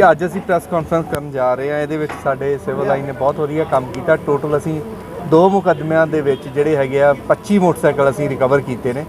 ਕਿ ਅੱਜ ਅਸੀਂ ਪ੍ਰੈਸ ਕਾਨਫਰੰਸ ਕਰਨ ਜਾ ਰਹੇ ਹਾਂ। ਇਹਦੇ ਵਿੱਚ ਸਾਡੇ ਸਿਵਲ ਲਾਈਨ ਨੇ ਬਹੁਤ ਵਧੀਆ ਕੰਮ ਕੀਤਾ। ਟੋਟਲ ਅਸੀਂ ਦੋ ਮੁਕੱਦਮਿਆਂ ਦੇ ਵਿੱਚ ਜਿਹੜੇ ਹੈਗੇ ਆ 25 ਮੋਟਰਸਾਈਕਲ ਅਸੀਂ ਰਿਕਵਰ ਕੀਤੇ ਨੇ।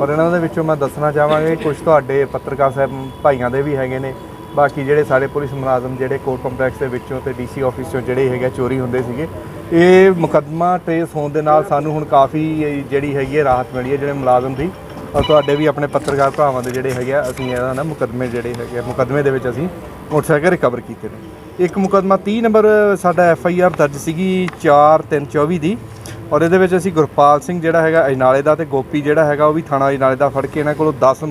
ਔਰ ਇਹਨਾਂ ਦੇ ਵਿੱਚੋਂ ਮੈਂ ਦੱਸਣਾ ਚਾਹਾਂਗਾ ਕੁਝ ਤੁਹਾਡੇ ਪੱਤਰਕਾਰ ਸਾਹਿਬ ਭਾਈਆਂ ਦੇ ਵੀ ਹੈਗੇ ਨੇ। ਬਾਕੀ ਜਿਹੜੇ ਸਾਡੇ ਪੁਲਿਸ ਮੁਲਾਜ਼ਮ ਜਿਹੜੇ ਕੋਰਟ ਕੰਪਲੈਕਸ ਦੇ ਵਿੱਚੋਂ ਤੇ ਡੀਸੀ ਆਫਿਸ ਚੋਂ ਜਿਹੜੇ ਹੈਗੇ ਆ, ਚੋਰੀ ਹੁੰਦੇ ਸੀਗੇ। ਇਹ ਮੁਕੱਦਮਾ ਟ੍ਰੇਸ ਹੋਣ ਦੇ ਨਾਲ ਸਾਨੂੰ ਹੁਣ ਕਾਫੀ ਜਿਹੜੀ ਹੈਗੀ ਹੈ ਰਾਹਤ ਮਿਲੀ ਹੈ ਜਿਹੜੇ ਮੁਲਾਜ਼ਮ ਦੀ। ਔਰ ਤੁਹਾਡੇ ਵੀ ਆਪਣੇ ਪੱਤਰਕਾਰ ਭਰਾਵਾਂ ਦੇ ਜਿਹੜੇ ਹੈਗੇ ਆ, ਅਸੀਂ ਇਹਦਾ ਨਾ ਮੁਕੱਦਮੇ ਜਿਹੜੇ ਹੈਗੇ ਆ, ਮੁਕੱਦਮੇ ਦੇ ਵਿੱਚ ਅਸੀਂ ਮੋਟਰਸਾਈਕਲ ਰਿਕਵਰ ਕੀਤੇ ਨੇ। ਇੱਕ ਮੁਕੱਦਮਾ 30 ਨੰਬਰ, ਸਾਡਾ ਐਫ ਆਈ ਆਰ ਦਰਜ ਸੀਗੀ 4 3 24 ਦੀ ਔਰ ਇਹਦੇ ਵਿੱਚ ਅਸੀਂ ਗੁਰਪਾਲ ਸਿੰਘ ਜਿਹੜਾ ਹੈਗਾ, ਅਜਨਾਲੇ ਦਾ ਤੇ ਗੋਪੀ ਜਿਹੜਾ ਹੈਗਾ, ਉਹ ਵੀ ਥਾਣਾ ਇਨਾਲੇ ਦਾ ਫੜ ਕੇ ਇਹਨਾਂ ਕੋਲੋਂ 10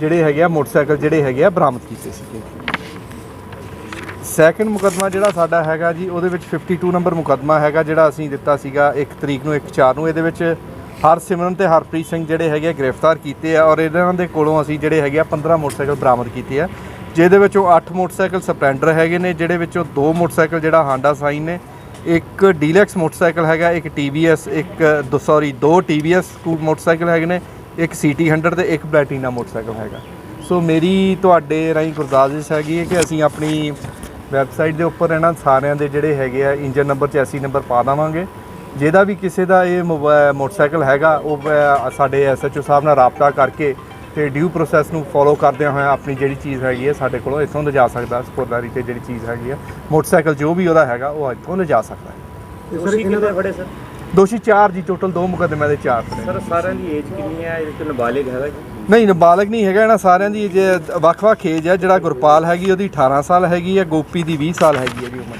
ਜਿਹੜੇ ਹੈਗੇ ਆ, ਮੋਟਰਸਾਈਕਲ ਜਿਹੜੇ ਹੈਗੇ ਆ, ਬਰਾਮਦ ਕੀਤੇ ਸੀਗੇ। ਸੈਕੰਡ ਮੁਕੱਦਮਾ ਜਿਹੜਾ ਸਾਡਾ ਹੈਗਾ ਜੀ, ਉਹਦੇ ਵਿੱਚ 52 ਨੰਬਰ ਮੁਕੱਦਮਾ ਹੈਗਾ, ਜਿਹੜਾ ਅਸੀਂ ਦਿੱਤਾ ਸੀਗਾ 1 ਤਰੀਕ ਨੂੰ 1 4 ਨੂੰ। ਇਹਦੇ ਵਿੱਚ ਹਰਸਿਮਰਨ ਤੇ ਹਰਪ੍ਰੀਤ ਸਿੰਘ ਜਿਹੜੇ ਹੈਗੇ ਆ ਗ੍ਰਿਫਤਾਰ ਕੀਤੇ ਆ ਔਰ ਇਹਨਾਂ ਦੇ ਕੋਲੋਂ ਅਸੀਂ ਜਿਹੜੇ ਹੈਗੇ ਆ 15 ਮੋਟਰਸਾਈਕਲ ਬਰਾਮਦ ਕੀਤੇ ਆ, ਜਿਹਦੇ ਵਿੱਚੋਂ 8 ਮੋਟਰਸਾਈਕਲ ਸਪਲੈਂਡਰ ਹੈਗੇ ਨੇ, ਜਿਹੜੇ ਵਿੱਚੋਂ ਦੋ ਮੋਟਰਸਾਈਕਲ ਜਿਹੜਾ ਹਾਂਡਾ ਸਾਈਨ ਨੇ, ਇੱਕ ਡੀਲੈਕਸ ਮੋਟਰਸਾਈਕਲ ਹੈਗਾ, ਇੱਕ TVS ਇੱਕ, ਦੋ ਸੌਰੀ ਦੋ TVS ਸਕੂਲ ਮੋਟਰਸਾਈਕਲ ਹੈਗੇ ਨੇ, ਇੱਕ CT 100 ਤੇ ਇੱਕ ਪਲੈਟੀਨਾ ਮੋਟਰਸਾਈਕਲ ਹੈਗਾ। ਸੋ ਮੇਰੀ ਤੁਹਾਡੇ ਰਾਹੀਂ ਗੁਰਦਾਸਿਸ਼ ਹੈਗੀ ਹੈ ਕਿ ਅਸੀਂ ਆਪਣੀ ਵੈਬਸਾਈਟ ਦੇ ਉੱਪਰ ਇਹਨਾਂ ਸਾਰਿਆਂ ਦੇ ਜਿਹੜੇ ਹੈਗੇ ਆ ਇੰਜਨ ਨੰਬਰ ਚੈਸੀ ਨੰਬਰ ਪਾ ਦੇਵਾਂਗੇ। ਜਿਹਦਾ ਵੀ ਕਿਸੇ ਦਾ ਇਹ ਮੋਬਾ- ਮੋਟਰਸਾਈਕਲ ਹੈਗਾ ਉਹ ਸਾਡੇ ਐਸਐਚਓ ਸਾਹਿਬ ਨਾਲ ਰਾਬਤਾ ਕਰਕੇ ਤੇ ਡਿਊ ਪ੍ਰੋਸੈਸ ਨੂੰ ਫੋਲੋ ਕਰਦਿਆਂ ਹੋਇਆ ਆਪਣੀ ਜਿਹੜੀ ਚੀਜ਼ ਹੈਗੀ ਹੈ ਸਾਡੇ ਕੋਲੋਂ ਇੱਥੋਂ ਲਿਜਾ ਸਕਦਾ ਸਪੋਰਟਰੀ ਤੇ ਜਿਹੜੀ ਚੀਜ਼ ਹੈਗੀ ਆ ਮੋਟਰਸਾਈਕਲ ਜੋ ਵੀ ਉਹਦਾ ਹੈਗਾ ਉਹ ਇੱਥੋਂ ਲਿਜਾ ਸਕਦਾ ਹੈ। ਤੁਸੀਂ ਕਿੰਨੇ ਫੜੇ ਸਰ? ਦੋਸ਼ੀ 4 ਜੀ ਟੋਟਲ ਦੋ ਮੁਕੱਦਮਿਆਂ ਦੇ 4 ਨੇ ਸਰ ਸਾਰਿਆਂ ਦੀ ਏਜ ਕਿੰਨੀ ਹੈ? ਇਹਦੇ ਚ ਨਾਬਾਲਿਗ ਹੈਗਾ ਜੀ? ਨਹੀਂ ਨਾਬਾਲਗ ਨਹੀਂ ਹੈਗਾ ਇਹਨਾਂ ਸਾਰਿਆਂ ਦੀ ਜੇ ਵੱਖ-ਵੱਖ ਏਜ ਹੈ। ਜਿਹੜਾ ਗੁਰਪਾਲ ਹੈਗੀ ਉਹਦੀ 18 ਸਾਲ ਹੈਗੀ ਹੈ ਗੋਪੀ ਦੀ 20 ਸਾਲ ਹੈਗੀ ਹੈ ਜੀ ਉਮਰ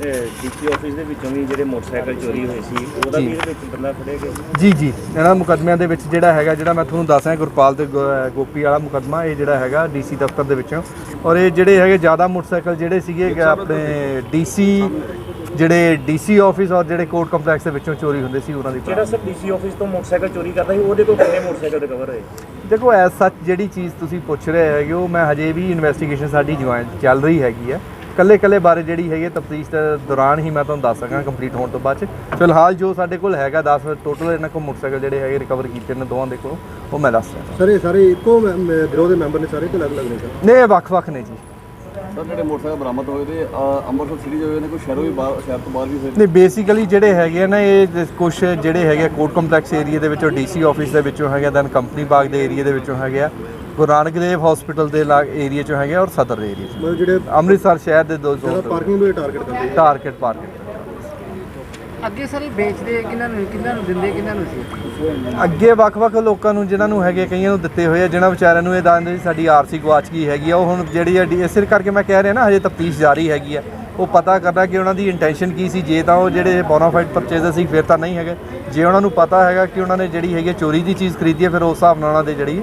ਡੀਸੀ ਆਫਿਸ ਦੇ ਵਿੱਚੋਂ ਵੀ ਜਿਹੜੇ ਮੋਟਰਸਾਈਕਲ ਚੋਰੀ ਹੋਏ ਸੀ ਉਹਦਾ। ਵੀ ਇਹਦੇ ਵਿੱਚ ਬੰਦਾ ਫੜਿਆ ਗਿਆ ਜੀ ਜੀ। ਇਹਨਾਂ ਮੁਕੱਦਮਿਆਂ ਦੇ ਵਿੱਚ ਜਿਹੜਾ ਹੈਗਾ ਜਿਹੜਾ ਮੈਂ ਤੁਹਾਨੂੰ ਦੱਸ ਗੁਰਪਾਲ ਤੇ ਗੋਪੀ ਵਾਲਾ ਮੁਕੱਦਮਾ ਇਹ ਜਿਹੜਾ ਹੈਗਾ ਡੀਸੀ ਦਫ਼ਤਰ ਦੇ ਵਿੱਚੋਂ। ਔਰ ਇਹ ਜਿਹੜੇ ਹੈਗੇ ਜ਼ਿਆਦਾ ਮੋਟਰਸਾਈਕਲ ਜਿਹੜੇ ਸੀਗੇ ਆਪਣੇ ਡੀਸੀ ਜਿਹੜੇ ਡੀਸੀ ਆਫਿਸ ਔਰ ਜਿਹੜੇ ਕੋਰਟ ਕੰਪਲੈਕਸ ਦੇ ਵਿੱਚੋਂ ਚੋਰੀ ਹੁੰਦੇ ਸੀ ਉਹਨਾਂ ਦੀ ਜਿਹੜਾ ਸਰ ਡੀਸੀ ਆਫਿਸ ਤੋਂ ਮੋਟਰਸਾਈਕਲ ਚੋਰੀ ਕਰਦਾ ਸੀ ਉਹਦੇ ਕੋਲ ਕਿੰਨੇ ਮੋਟਰਸਾਈਕਲ ਰਿਕਵਰ ਹੋਏ? ਦੇਖੋ ਐਸ ਸੱਚ ਜਿਹੜੀ ਚੀਜ਼ ਤੁਸੀਂ ਪੁੱਛ ਰਹੇ ਹੈਗੇ ਉਹ ਮੈਂ ਹਜੇ ਵੀ ਇਨਵੈਸਟੀਗੇਸ਼ਨ ਸਾਡੀ ਜੁਆਇਨ ਚੱਲ ਰਹੀ ਹੈਗੀ ਹੈ। ਕੱਲੇ ਕੱਲੇ ਬਾਰੇ ਜਿਹੜੀ ਹੈਗੀ ਤਫਤੀਸ਼ ਦੇ ਦੌਰਾਨ ਹੀ ਮੈਂ ਤੁਹਾਨੂੰ ਦੱਸ ਸਕਾਂ ਕੰਪਲੀਟ ਹੋਣ ਤੋਂ ਬਾਅਦ ਚ। ਫਿਲਹਾਲ ਜੋ ਸਾਡੇ ਕੋਲ ਹੈਗਾ 10 ਟੋਟਲ ਇਹਨਾਂ ਕੋਲ ਮੋਟਰਸਾਈਕਲ ਜਿਹੜੇ ਹੈਗੇ ਰਿਕਵਰ ਕੀਤੇ ਨੇ ਦੋਵਾਂ ਦੇ ਕੋਲ ਉਹ ਮੈਂ ਦੱਸ ਰਿਹਾ। ਸਰ ਇਹ ਸਾਰੇ ਇੱਕੋ ਗਿਰੋਹ ਦੇ ਮੈਂਬਰ ਨੇ ਸਾਰੇ ਕਿ ਅਲੱਗ ਅਲੱਗ ਨੇ ਸਰ? ਨੇ ਵੱਖ-ਵੱਖ ਨੇ ਜੀ। ਸਰ ਜਿਹੜੇ ਮੋਟਰਸਾਈਕਲ ਬਰਾਮਦ ਹੋਏ ਤੇ ਅੰਮ੍ਰਿਤਸਰ ਸਿਟੀ ਦੇ ਹੋਏ ਨੇ ਕੋਈ ਸ਼ਹਿਰੋਂ ਵੀ ਬਾਹਰ ਸ਼ਹਿਰ ਤੋਂ ਬਾਹਰ ਵੀ ਹੋਏ ਨੇ? ਨੇ ਬੇਸਿਕਲੀ ਜਿਹੜੇ ਹੈਗੇ ਆ ਨਾ ਇਹ ਕੁਝ ਜਿਹੜੇ ਹੈਗੇ ਕੋਰਟ ਕੰਪਲੈਕਸ ਏਰੀਆ ਦੇ ਵਿੱਚੋਂ ਡੀਸੀ ਆਫਿਸ ਦੇ ਵਿੱਚੋਂ ਹੈਗੇ ਦੈਨ ਕੰਪਨੀ ਬਾਗ ਦੇ ਏਰੀਆ ਦੇ ਵਿੱਚੋਂ ਹੈਗੇ ਆ। ਗੁਰੂ ਨਾਨਕ ਦੇਵ ਹਸਪੀਟਲ ਦੇ ਲਾਗ ਏਰੀਆ ਚੋਂ ਹੈਗੇ ਔਰ ਸਦਰ ਦੇ ਏਰੀਆ ਚੋਂ। ਮਤਲਬ ਜਿਹੜੇ ਅੰਮ੍ਰਿਤਸਰ ਸ਼ਹਿਰ ਦੇ ਦੋ ਜ਼ੋਨ ਪਾਰਕਿੰਗ ਨੂੰ ਟਾਰਗੇਟ ਕਰਦੇ ਆ। ਟਾਰਗੇਟ ਪਾਰਕਿੰਗ ਅੱਗੇ ਸਰ ਇਹ ਵੇਚਦੇ ਕਿਹਨਾਂ ਨੂੰ ਕਿਹਨਾਂ ਨੂੰ ਦਿੰਦੇ ਕਿਹਨਾਂ ਨੂੰ ਸੀ? ਅੱਗੇ ਵੱਖ-ਵੱਖ ਲੋਕਾਂ ਨੂੰ ਜਿਨ੍ਹਾਂ ਨੂੰ ਹੈਗੇ ਕਈਆਂ ਨੂੰ ਦਿੱਤੇ ਹੋਏ ਆ ਜਿਨ੍ਹਾਂ ਵਿਚਾਰਿਆਂ ਨੂੰ ਇਹ ਦੱਸਦੇ ਸੀ ਸਾਡੀ ਆਰਸੀ ਗਵਾਚ ਗਈ ਹੈਗੀ ਆ। ਉਹ ਹੁਣ ਜਿਹੜੀ ਆ ਇਸੇ ਕਰਕੇ ਮੈਂ ਕਹਿ ਰਿਹਾ ਨਾ ਹਜੇ ਤਫਤੀਸ਼ ਜਾਰੀ ਹੈਗੀ ਆ। ਉਹ ਪਤਾ ਕਰਨਾ ਕਿ ਉਹਨਾਂ ਦੀ ਇੰਟੈਂਸ਼ਨ ਕੀ ਸੀ। ਜੇ ਤਾਂ ਉਹ ਜਿਹੜੇ ਬੋਨਾਫਾਈਡ ਪਰਚੇਜ਼ਰ ਸੀ ਫਿਰ ਤਾਂ ਨਹੀਂ ਹੈਗੇ। ਜੇ ਉਹਨਾਂ ਨੂੰ ਪਤਾ ਹੈਗਾ ਕਿ ਉਹਨਾਂ ਨੇ ਜਿਹੜੀ ਹੈਗੀ ਆ ਚੋਰੀ ਦੀ ਚੀਜ਼ ਖਰੀਦੀ ਹੈ ਫਿਰ ਉਸ ਹਿਸਾਬ ਨਾਲ ਉਹਨਾਂ ਦੇ ਜਿਹੜੀ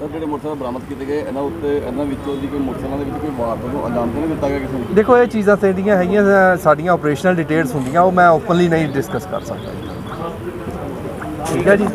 ਸਰ, ਜਿਹੜੇ ਮੋਟਰਸਾਈਕਲ ਬਰਾਮਦ ਕੀਤੇ ਗਏ, ਇਹਨਾਂ ਉੱਤੇ, ਇਹਨਾਂ ਵਿੱਚੋਂ ਦੀ ਕੋਈ ਮੋਟਰਸਾਈਕਲਾਂ ਦੇ ਵਿੱਚ ਕੋਈ ਵਾਰਦਾਤ ਨੂੰ ਅੰਜਾਮ ਤਾਂ ਨਹੀਂ ਦਿੱਤਾ ਗਿਆ ਕਿਸੇ ਨੂੰ? ਦੇਖੋ, ਇਹ ਚੀਜ਼ਾਂ ਤੇ ਜਿਹੜੀਆਂ ਹੈਗੀਆਂ ਸਾਡੀਆਂ ਆਪਰੇਸ਼ਨਲ ਡਿਟੇਲਸ ਹੁੰਦੀਆਂ, ਉਹ ਮੈਂ ਓਪਨਲੀ ਨਹੀਂ ਡਿਸਕਸ ਕਰ ਸਕਦਾ। ਠੀਕ ਹੈ ਜੀ?